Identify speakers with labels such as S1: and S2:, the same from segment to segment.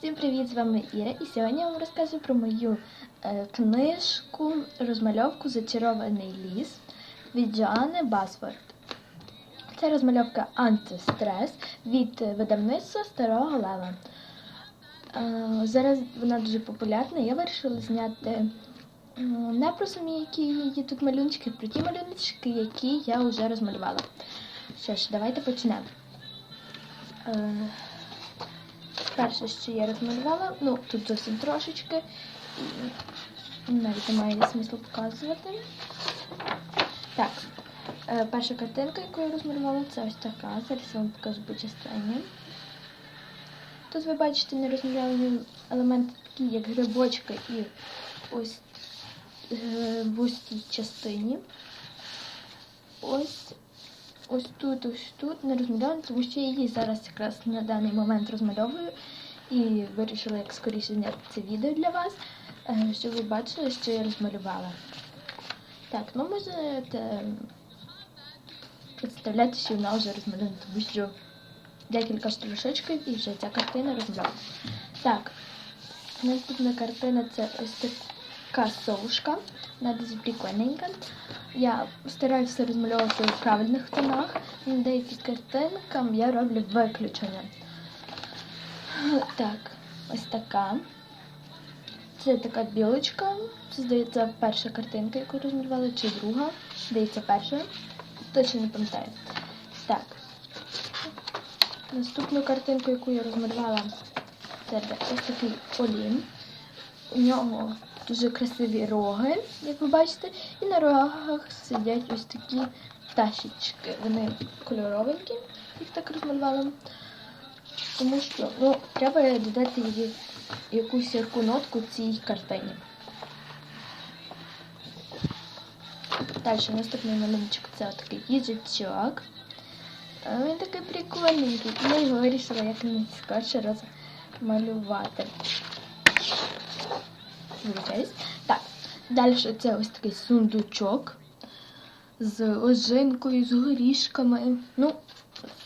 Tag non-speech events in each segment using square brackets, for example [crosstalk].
S1: Всім привіт! З вами Іра, і сьогодні я вам розкажу про мою е, книжку розмальовку Зачарований ліс від Джоанни Басфорд. Це розмальовка антистрес від видавництва Старого Лева. Е, зараз вона дуже популярна. Я вирішила зняти не про самі які її тут малюночки, про ті малюночки, які я вже розмалювала. Що ж, давайте почнемо. Е, Перше, що я розмалювала, ну тут зовсім трошечки, і навіть немає смислу показувати. Так, е, перша картинка, яку я розмалювала, це ось така. Зараз я вам покажу по частині. Тут ви бачите нерозмальовані елементи, такі як грибочки і ось е, в ось частині. Ось ось тут, ось тут не розмальовано, тому що я її зараз якраз на даний момент розмальовую і вирішила як скоріше зняти це відео для вас, е, щоб ви бачили, що я розмалювала. Так, ну можете представляти, що вона вже розмальована, тому що декілька струшечків і вже ця картина розмальована. Так, наступна картина це ось така совушка. Вона дуже прикольненька. Я стараюся розмальовувати в правильних тонах. На деяким картинкам я роблю виключення. Так, ось така. Це така білочка. Це, здається, перша картинка, яку розмалювала, чи друга. Здається, перша. Точно не пам'ятаю. Так. Наступну картинку, яку я розмалювала, це ось такий олін. У нього дуже красиві роги, як ви бачите, і на рогах сидять ось такі пташечки. Вони кольоровенькі, їх так розмалювала. Тому що ну, треба додати її якусь ярку нотку цій картині. Далі наступний малюночок це такий їжачок. Він такий прикольненький. Я його вирішила як найскорше розмалювати. Звичайно. Так, далі це ось такий сундучок з ожинкою, з горішками. Ну,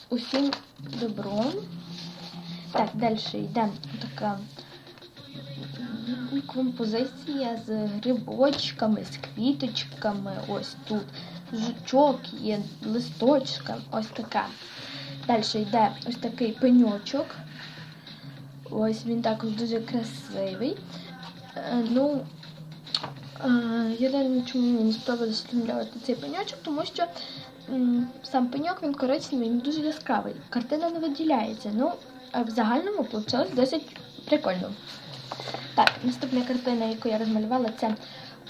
S1: усім добром. Так, далі йде така композиція з грибочками, з квіточками. Ось тут. Жучок є, листочка, ось така. Далі йде ось такий пеньочок. Ось він також дуже красивий. Ну, єдине, чому мені не сподобалося розмальовувати цей пеньочок, тому що сам пеньок він коричневий, він дуже яскравий. Картина не виділяється. Ну, а в загальному вийшло досить прикольно. Так, наступна картина, яку я розмалювала, це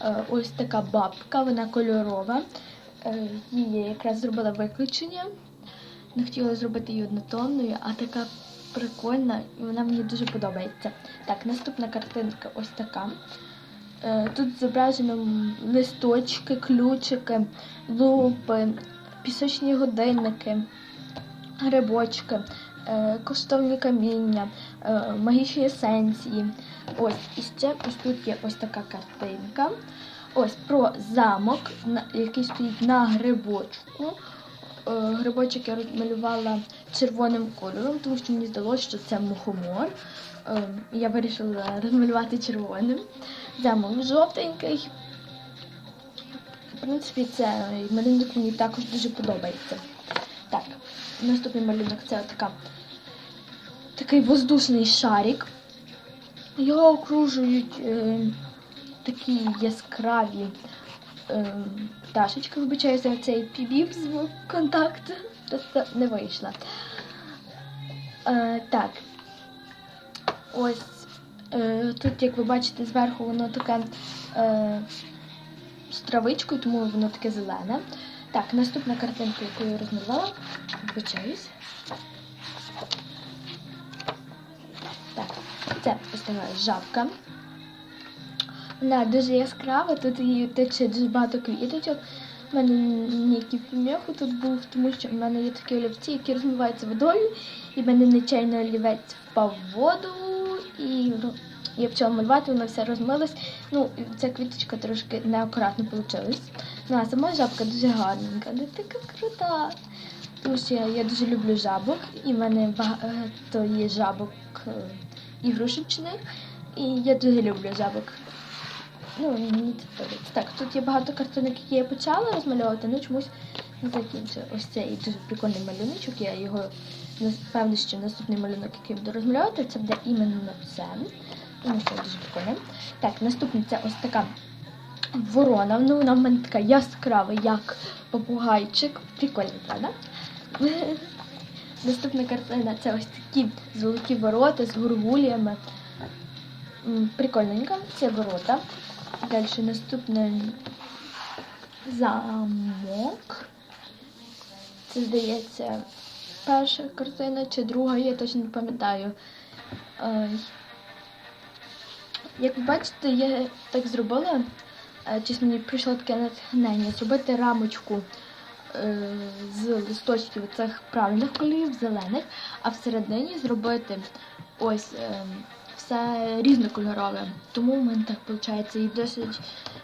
S1: е, ось така бабка, вона кольорова. Е, її якраз зробила виключення. Не хотіла зробити її однотонною, а така прикольна і вона мені дуже подобається. Так, наступна картинка ось така. Е, тут зображено листочки, ключики, лупи, пісочні годинники, грибочки, е, коштовні каміння, е, магічні есенції. Ось, і ще ось тут є ось така картинка. Ось про замок, який стоїть на грибочку. Грибочок я розмалювала червоним кольором, тому що мені здалося, що це мухомор. Я вирішила розмалювати червоним. Замок жовтенький. В принципі, це малюнок мені також дуже подобається. Так, наступний малюнок це така, такий воздушний шарик. Його окружують е, такі яскраві е, пташечки. Вибачаю за цей пібів звук контакт. Тобто не вийшла. Е, так. Ось е, тут, як ви бачите, зверху воно таке е, з травичкою, тому воно таке зелене. Так, наступна картинка, яку я розмалювала, вибачаюсь. Так, це ось така жабка. Вона дуже яскрава, тут її тече дуже багато квіточок. У мене ніякий пім'яху тут був, тому що в мене є такі олівці, які розмиваються водою, і в мене нечайно олівець впав в воду, і ну, я почала малювати, воно все розмилось. Ну, ця квіточка трошки неакуратно вийшла. Ну, а сама жабка дуже гарненька, не така крута. Тому що я, я дуже люблю жабок, і в мене багато є жабок ігрушечний. І я дуже люблю жабок. Ну, мені це подобається. Так, тут є багато картинок, які я почала розмальовувати, ну чомусь не закінчила. Ось цей дуже прикольний малюночок. Я його напевно, що наступний малюнок, який буду розмальовувати, це буде іменно це. Тому що дуже прикольне. Так, наступний це ось така ворона. Ну, вона в мене така яскрава, як попугайчик. Прикольно, правда? [laughs] Наступна картина це ось такі золоті ворота з горгуліями. Прикольненько, це ворота. Далі наступне замок. Це здається перша картина чи друга, я точно не пам'ятаю. Як ви бачите, я так зробила. е, мені прийшло таке натхнення зробити рамочку е, з листочків цих правильних кольорів, зелених, а всередині зробити ось е, все різнокольорове. Тому в мене так виходить і досить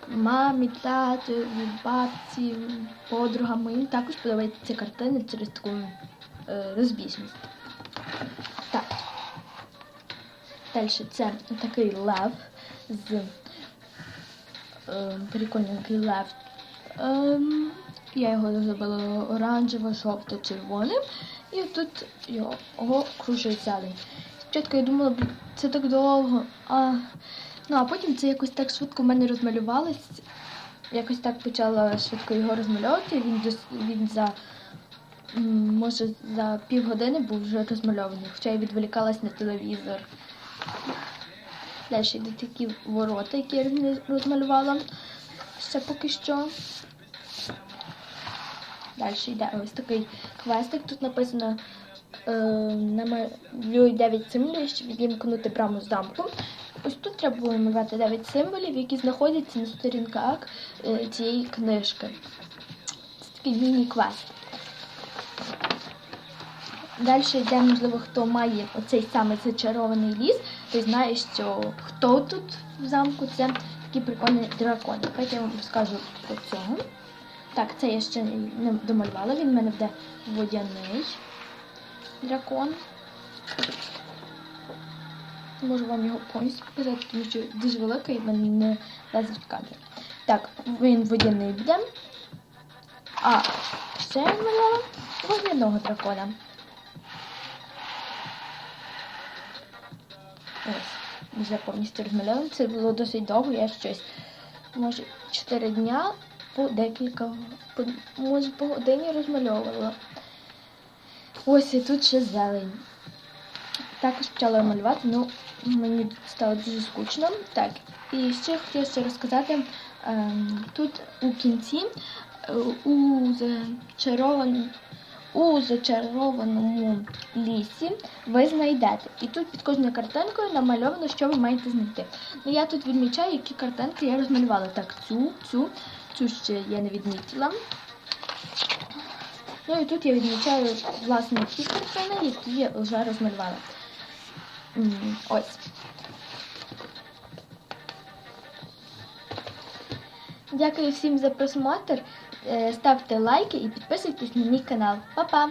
S1: мамі, тату, бабці, подругам моїм також подобаються картини через таку е, розбіжність. Так. Далі це такий лев з е, прикольненький лев. Ем, я його зробила оранжево, жовто, червоним. І тут його окружує зелень. Спочатку я думала, «Блін, це так довго. А, ну а потім це якось так швидко в мене розмалювалось. Якось так почала швидко його розмальовувати. Він, дос- він за може за півгодини був вже розмальований, хоча я відволікалась на телевізор. Далі йдуть такі ворота, які я розмалювала ще поки що. Далі йде ось такий квестик. Тут написано е, намалюй 9 символів, щоб відімкнути браму з замку. Ось тут треба було намалювати 9 символів, які знаходяться на сторінках е, цієї книжки. Це такий міні-квест. Далі йде, можливо, хто має оцей самий зачарований ліс, той знає, що хто тут в замку це такі прикольні дракони. Давайте я вам розкажу про цього. Так, це я ще не домалювала, він в мене буде водяний дракон. Можу вам його повністю показати, тому що дуже великий, і він не лазить в кадр. Так, він водяний буде. А ще я малювала водяного дракона. Ось, вже повністю розмальовано. Це було досить довго, я щось, може, 4 дня по декілька, по, може, по годині розмальовувала. Ось і тут ще зелень. Також почала малювати, ну мені стало дуже скучно. Так, і ще хотіла ще розказати, ем, тут у кінці е, у зачарованому у зачарованому лісі ви знайдете. І тут під кожною картинкою намальовано, що ви маєте знайти. Ну я тут відмічаю, які картинки я розмалювала. Так, цю, цю, цю ще я не відмітила. Ну і тут я відмічаю власне ті картини, які я вже розмалювала. Ось. Дякую всім за просмотр. Е, Ставте лайки і підписуйтесь на мій канал. Па-па!